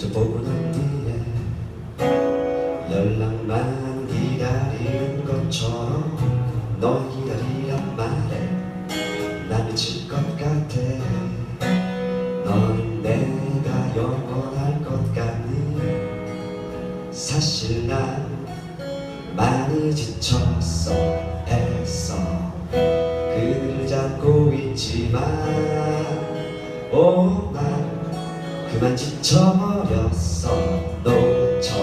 먼저 보고 난 뒤에 연락만 기다리는 것처럼 널 기다리란 말에 나 미칠 것 같아. 너는 내가 영원할 것 같니? 사실 난 많이 지쳤어 애써. 그를 잡고 있지만 오난 그만 지쳐버렸어 놓쳐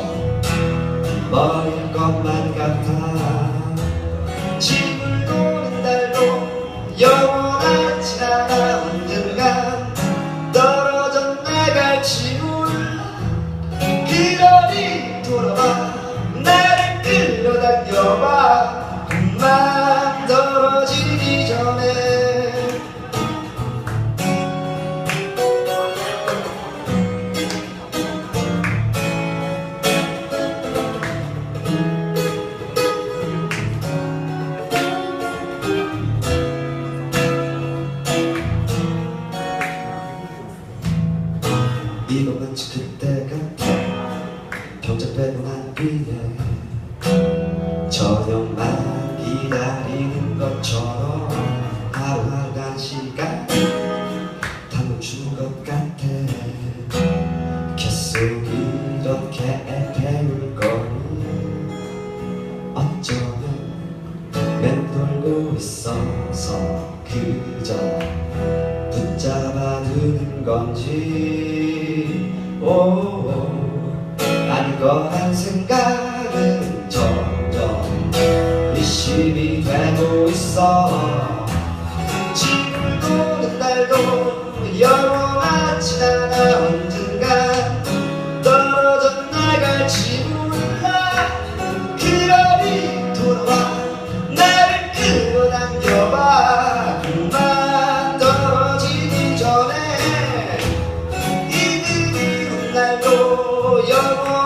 버릴 것만 같아. 집을 도는 날도 영원하지 않아 언젠가. 떨어져 나갈지 몰라. 그러니 돌아와 나를 끌어당겨봐 이거 마치 그때 같아. 평생 빼고 난 뒤에 저녁만 기다리는 것처럼 하루하루 시간 다 멈춘 것 같아. 계속 이렇게 배울 거니? 어쩌면 맴돌고 있어서 그저 붙잡아 두는 건지. 오 아닐 거란 생각은 점점 의심이 되고 있어. 도는 날도 영원하지 않아 Yo